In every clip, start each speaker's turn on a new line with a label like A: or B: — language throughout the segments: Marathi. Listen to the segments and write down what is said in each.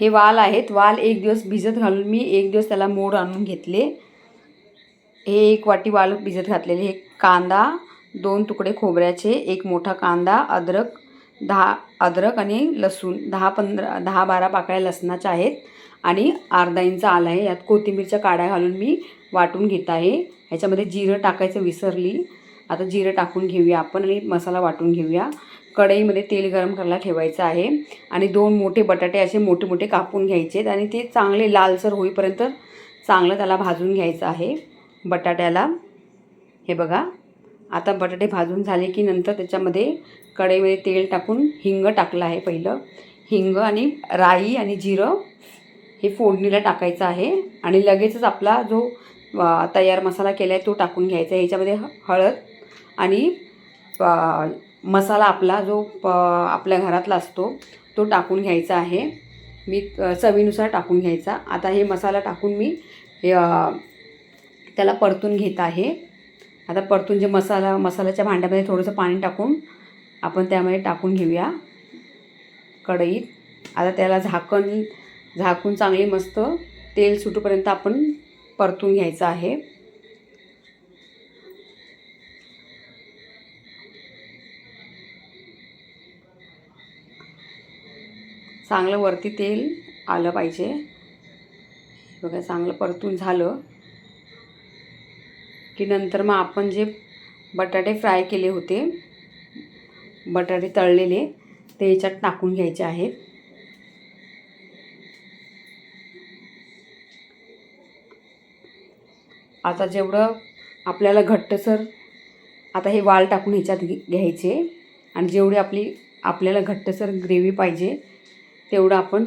A: हे वाल आहेत. वाल एक दिवस भिजत घालून मी एक दिवस त्याला मोड आणून घेतले. हे एक वाटी वाल भिजत घातलेले. हे कांदा दोन तुकडे खोबऱ्याचे एक मोठा कांदा अद्रक दहा अद्रक आणि लसूण. दहा पंधरा दहा बारा पाकळ्या लसणाच्या आहेत आणि अर्धा इंच आला आहे. यात कोथिंबीरच्या काड्या घालून मी वाटून घेत आहे. ह्याच्यामध्ये जिरं टाकायचं विसरली. आता जिरं टाकून घेऊया आपण आणि मसाला वाटून घेऊया. कढईमध्ये तेल गरम करायला ठेवायचं आहे. आणि दोन मोठे बटाटे असे मोठे मोठे कापून घ्यायचे आहेत आणि ते चांगले लालसर होईपर्यंत चांगलं त्याला भाजून घ्यायचं आहे. बटाट्याला. हे बघा. आता बटाटे भाजून झाले की नंतर त्याच्यामध्ये कढईमध्ये तेल टाकून हिंग टाकलं आहे पहिलं. हिंग आणि राई आणि जिरं हे फोडणीला टाकायचं आहे. आणि लगेचच आपला जो तयार मसाला केला आहे तो टाकून घ्यायचा आहे. ह्याच्यामध्ये ह- हळद आणि मसाला आपला जो प आपल्या घरातला असतो तो टाकून घ्यायचा आहे. मी चवीनुसार टाकून घ्यायचा. आता हे मसाला टाकून मी हे त्याला परतून घेत आहे. आता परतून जे मसाला मसाल्याच्या भांड्यामध्ये थोडंसं पाणी टाकून आपण त्यामध्ये टाकून घेऊया कढईत. आता त्याला झाकण झाकून चांगली मस्त तेल सुटूपर्यंत आपण परतून घ्यायचं आहे. चांगलं वरती तेल आलं पाहिजे. बघा चांगलं परतून झालं. की नंतर मग आपण जे बटाटे फ्राय केले होते बटाटे तळलेले ते याच्यात टाकून घ्यायचे आहेत. आता जेवढं आपल्याला घट्टसर आता हे वाल टाकून ह्याच्यात घे- घ्यायचे. आणि जेवढी आपली आपल्याला घट्टसर ग्रेव्ही पाहिजे तेवढं आपण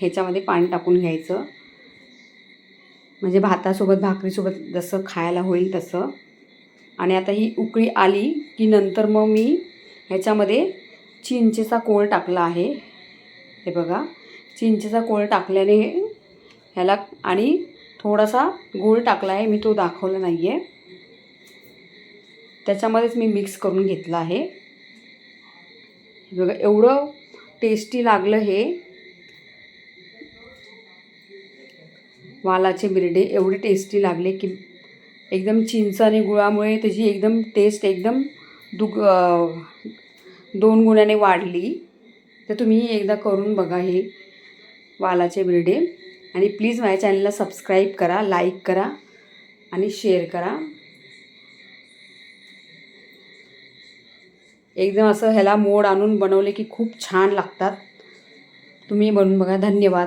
A: ह्याच्यामध्ये पाणी टाकून घ्यायचं. म्हणजे भातासोबत भाकरीसोबत जसं खायला होईल तसं. आणि आता ही उकळी आली की नंतर मग मी ह्याच्यामध्ये चिंचेचा कोळ टाकला आहे. हे बघा चिंचेचा कोळ टाकल्याने ह्याला आणि थोडासा गूळ टाकला आहे मी तो दाखवला नाही आहे त्याच्यामध्येच मी मिक्स करून घेतलं आहे. हे बघा एवढं टेस्टी लागलं हे. वालाचे बिरडे एवढे टेस्टी लागले की एकदम चिंच आणि गुळामुळे त्याची एकदम टेस्ट एकदम दुग दोन गुण्याने वाढली. तर तुम्ही एकदा करून बघा हे वालाचे बिरडे आणि प्लीज माझ्या चॅनलला सबस्क्राईब करा लाईक करा आणि शेअर करा. एकदम असं ह्याला मोड आणून बनवले की खूप छान लागतात. तुम्ही बनवून बघा. धन्यवाद.